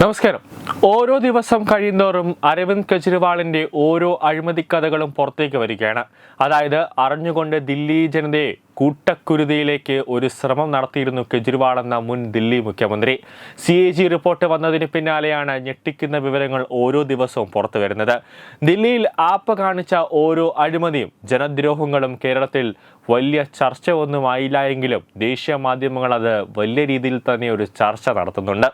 നമസ്കാരം ഓരോ ദിവസം കഴിയുന്തോറും അരവിന്ദ് കെജ്രിവാളിന്റെ ഓരോ അഴിമതി കഥകളും പുറത്തേക്ക് വരികയാണ്. അതായത് അറിഞ്ഞുകൊണ്ട് ദില്ലി ജനതയെ കൂട്ടക്കുരുതിയിലേക്ക് ഒരു ശ്രമം നടത്തിയിരുന്നു കെജ്രിവാൾ എന്ന മുൻ ദില്ലി മുഖ്യമന്ത്രി. സി എ ജി റിപ്പോർട്ട് വന്നതിന് പിന്നാലെയാണ് ഞെട്ടിക്കുന്ന വിവരങ്ങൾ ഓരോ ദിവസവും പുറത്തു വരുന്നത്. ദില്ലിയിൽ ആപ്പ് കാണിച്ച ഓരോ അഴിമതിയും ജനദ്രോഹങ്ങളും കേരളത്തിൽ വലിയ ചർച്ച ഒന്നും ആയില്ല എങ്കിലും ദേശീയ മാധ്യമങ്ങൾ അത് വലിയ രീതിയിൽ തന്നെ ഒരു ചർച്ച നടത്തുന്നുണ്ട്.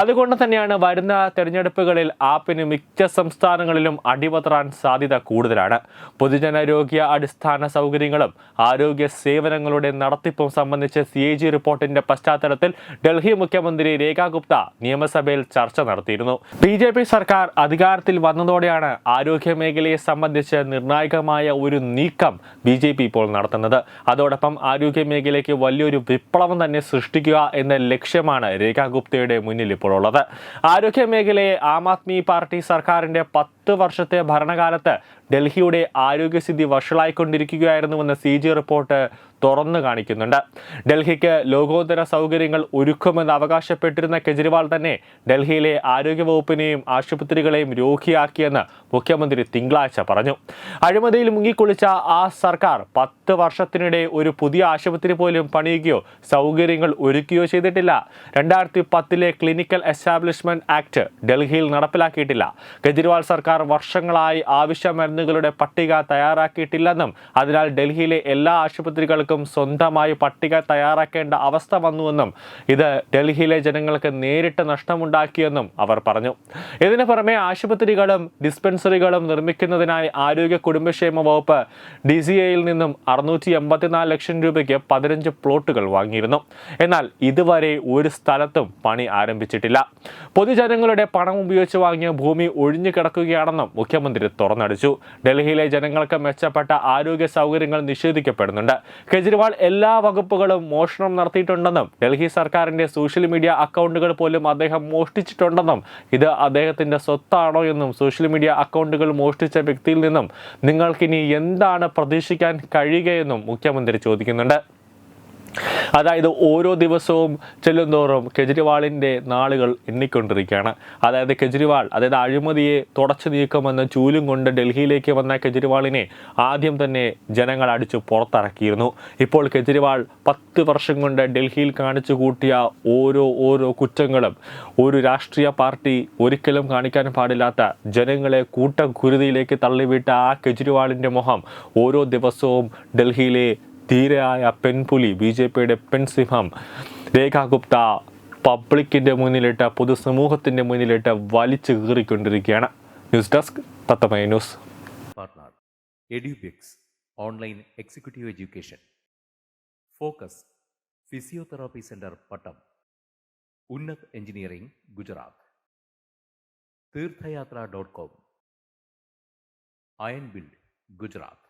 അതുകൊണ്ട് തന്നെയാണ് വരുന്ന തെരഞ്ഞെടുപ്പുകളിൽ ആപ്പിന് മിക്ക സംസ്ഥാനങ്ങളിലും അടിപതറാൻ സാധ്യത കൂടുതലാണ്. പൊതുജനാരോഗ്യ അടിസ്ഥാന സൗകര്യങ്ങളും ആരോഗ്യ സേവനങ്ങളുടെ നടത്തിപ്പും സംബന്ധിച്ച് സി എ ജി റിപ്പോർട്ടിന്റെ പശ്ചാത്തലത്തിൽ ഡൽഹി മുഖ്യമന്ത്രി രേഖാ ഗുപ്ത നിയമസഭയിൽ ചർച്ച നടത്തിയിരുന്നു. ബി ജെ പി സർക്കാർ അധികാരത്തിൽ വന്നതോടെയാണ് ആരോഗ്യ മേഖലയെ സംബന്ധിച്ച് നിർണായകമായ ഒരു നീക്കം ബി ജെ പി ഇപ്പോൾ നടത്തുന്നത്. അതോടൊപ്പം ആരോഗ്യ മേഖലയ്ക്ക് വലിയൊരു വിപ്ലവം തന്നെ സൃഷ്ടിക്കുക എന്ന ലക്ഷ്യമാണ് രേഖാ ഗുപ്തയുടെ മുന്നിൽ ഇപ്പോൾ ഉള്ളത്. ആരോഗ്യ മേഖലയെ ആം ആദ്മി പാർട്ടി സർക്കാരിന്റെ പത്ത് വർഷത്തെ ഭരണകാലത്ത് ഡൽഹിയുടെ ആരോഗ്യസ്ഥിതി വഷളായിക്കൊണ്ടിരിക്കുകയായിരുന്നുവെന്ന് സി ജി റിപ്പോർട്ട് തുറന്നു കാണിക്കുന്നുണ്ട്. ഡൽഹിക്ക് ലോകോത്തര സൗകര്യങ്ങൾ ഒരുക്കുമെന്ന് അവകാശപ്പെട്ടിരുന്ന കെജ്രിവാൾ തന്നെ ഡൽഹിയിലെ ആരോഗ്യവകുപ്പിനെയും ആശുപത്രികളെയും രോഗിയാക്കിയെന്ന് മുഖ്യമന്ത്രി തിങ്കളാഴ്ച പറഞ്ഞു. അഴിമതിയിൽ മുങ്ങിക്കുളിച്ച ആ സർക്കാർ പത്ത് വർഷത്തിനിടെ ഒരു പുതിയ ആശുപത്രി പോലും പണിയുകയോ സൗകര്യങ്ങൾ ഒരുക്കുകയോ ചെയ്തിട്ടില്ല. രണ്ടായിരത്തി പത്തിലെ ക്ലിനിക്കൽ എസ്റ്റാബ്ലിഷ്മെന്റ് ആക്ട് ഡൽഹിയിൽ നടപ്പിലാക്കിയിട്ടില്ല. കെജ്രിവാൾ സർക്കാർ വർഷങ്ങളായി ആവശ്യ മരുന്നുകളുടെ പട്ടിക തയ്യാറാക്കിയിട്ടില്ലെന്നും അതിനാൽ ഡൽഹിയിലെ എല്ലാ ആശുപത്രികൾക്കും സ്വന്തമായി പട്ടിക തയ്യാറാക്കേണ്ട അവസ്ഥ വന്നുവെന്നും ഇത് ഡൽഹിയിലെ ജനങ്ങൾക്ക് നേരിട്ട് നഷ്ടമുണ്ടാക്കിയെന്നും അവർ പറഞ്ഞു. ഇതിനു പുറമെ ആശുപത്രികളും ഡിസ്പെൻസറികളും നിർമ്മിക്കുന്നതിനായി ആരോഗ്യ കുടുംബക്ഷേമ വകുപ്പ് ഡി സി എയിൽ നിന്നും അറുന്നൂറ്റി എൺപത്തിനാല് ലക്ഷം രൂപയ്ക്ക് പതിനഞ്ച് പ്ലോട്ടുകൾ വാങ്ങിയിരുന്നു. എന്നാൽ ഇതുവരെ ഒരു സ്ഥലത്തും പണി ആരംഭിച്ചിട്ടില്ല. പൊതുജനങ്ങളുടെ പണം ഉപയോഗിച്ച് വാങ്ങിയ ഭൂമി ഒഴിഞ്ഞു കിടക്കുകയാണെന്നും മുഖ്യമന്ത്രി തുറന്നടിച്ചു. ഡൽഹിയിലെ ജനങ്ങൾക്ക് മെച്ചപ്പെട്ട ആരോഗ്യ സൗകര്യങ്ങൾ നിഷേധിക്കപ്പെടുന്നുണ്ട്. കെജ്രിവാൾ എല്ലാ വകുപ്പുകളും മോഷണം നടത്തിയിട്ടുണ്ടെന്നും ഡൽഹി സർക്കാരിന്റെ സോഷ്യൽ മീഡിയ അക്കൗണ്ടുകൾ പോലും അദ്ദേഹം മോഷ്ടിച്ചിട്ടുണ്ടെന്നും ഇത് അദ്ദേഹത്തിന്റെ സ്വത്താണോ എന്നും സോഷ്യൽ മീഡിയ അക്കൗണ്ടുകൾ മോഷ്ടിച്ച വ്യക്തിയിൽ നിന്നും നിങ്ങൾക്കിനി എന്താണ് പ്രതീക്ഷിക്കാൻ കഴിയുകയെന്നും മുഖ്യമന്ത്രി ചോദിക്കുന്നുണ്ട്. അതായത് ഓരോ ദിവസവും ചെല്ലുന്തോറും കെജ്രിവാളിന്റെ നാളുകൾ എണ്ണിക്കൊണ്ടിരിക്കുകയാണ്. അതായത് കെജ്രിവാൾ അതായത് അഴിമതിയെ തുടച്ചു നീക്കുമെന്ന ചൂലും കൊണ്ട് ഡൽഹിയിലേക്ക് വന്ന കെജ്രിവാളിനെ ആദ്യം തന്നെ ജനങ്ങൾ അടിച്ചു പുറത്തിറക്കിയിരുന്നു. ഇപ്പോൾ കെജ്രിവാൾ പത്ത് വർഷം കൊണ്ട് ഡൽഹിയിൽ കാണിച്ചു കൂട്ടിയ ഓരോ ഓരോ കുറ്റങ്ങളും ഒരു രാഷ്ട്രീയ പാർട്ടി ഒരിക്കലും കാണിക്കാൻ പാടില്ലാത്ത ജനങ്ങളെ കൂട്ടം കുരുതിയിലേക്ക് തള്ളിവിട്ട ആ കെജ്രിവാളിന്റെ മുഖം ഓരോ ദിവസവും ഡൽഹിയിലെ ധീരയായ പെൺപുലി ബി ജെ പിയുടെ പെൺസിംഹം രേഖാ ഗുപ്ത പബ്ലിക്കിന്റെ മുന്നിലിട്ട് പൊതുസമൂഹത്തിന്റെ മുന്നിലിട്ട് വലിച്ചു കീറിക്കൊണ്ടിരിക്കുകയാണ്. News desk തത്തമയ news. edubix online executive education. Focus physiotherapy center Pattom. Unnat engineering Gujarat. തീർത്ഥയാത്ര dot com. Iron build Gujarat.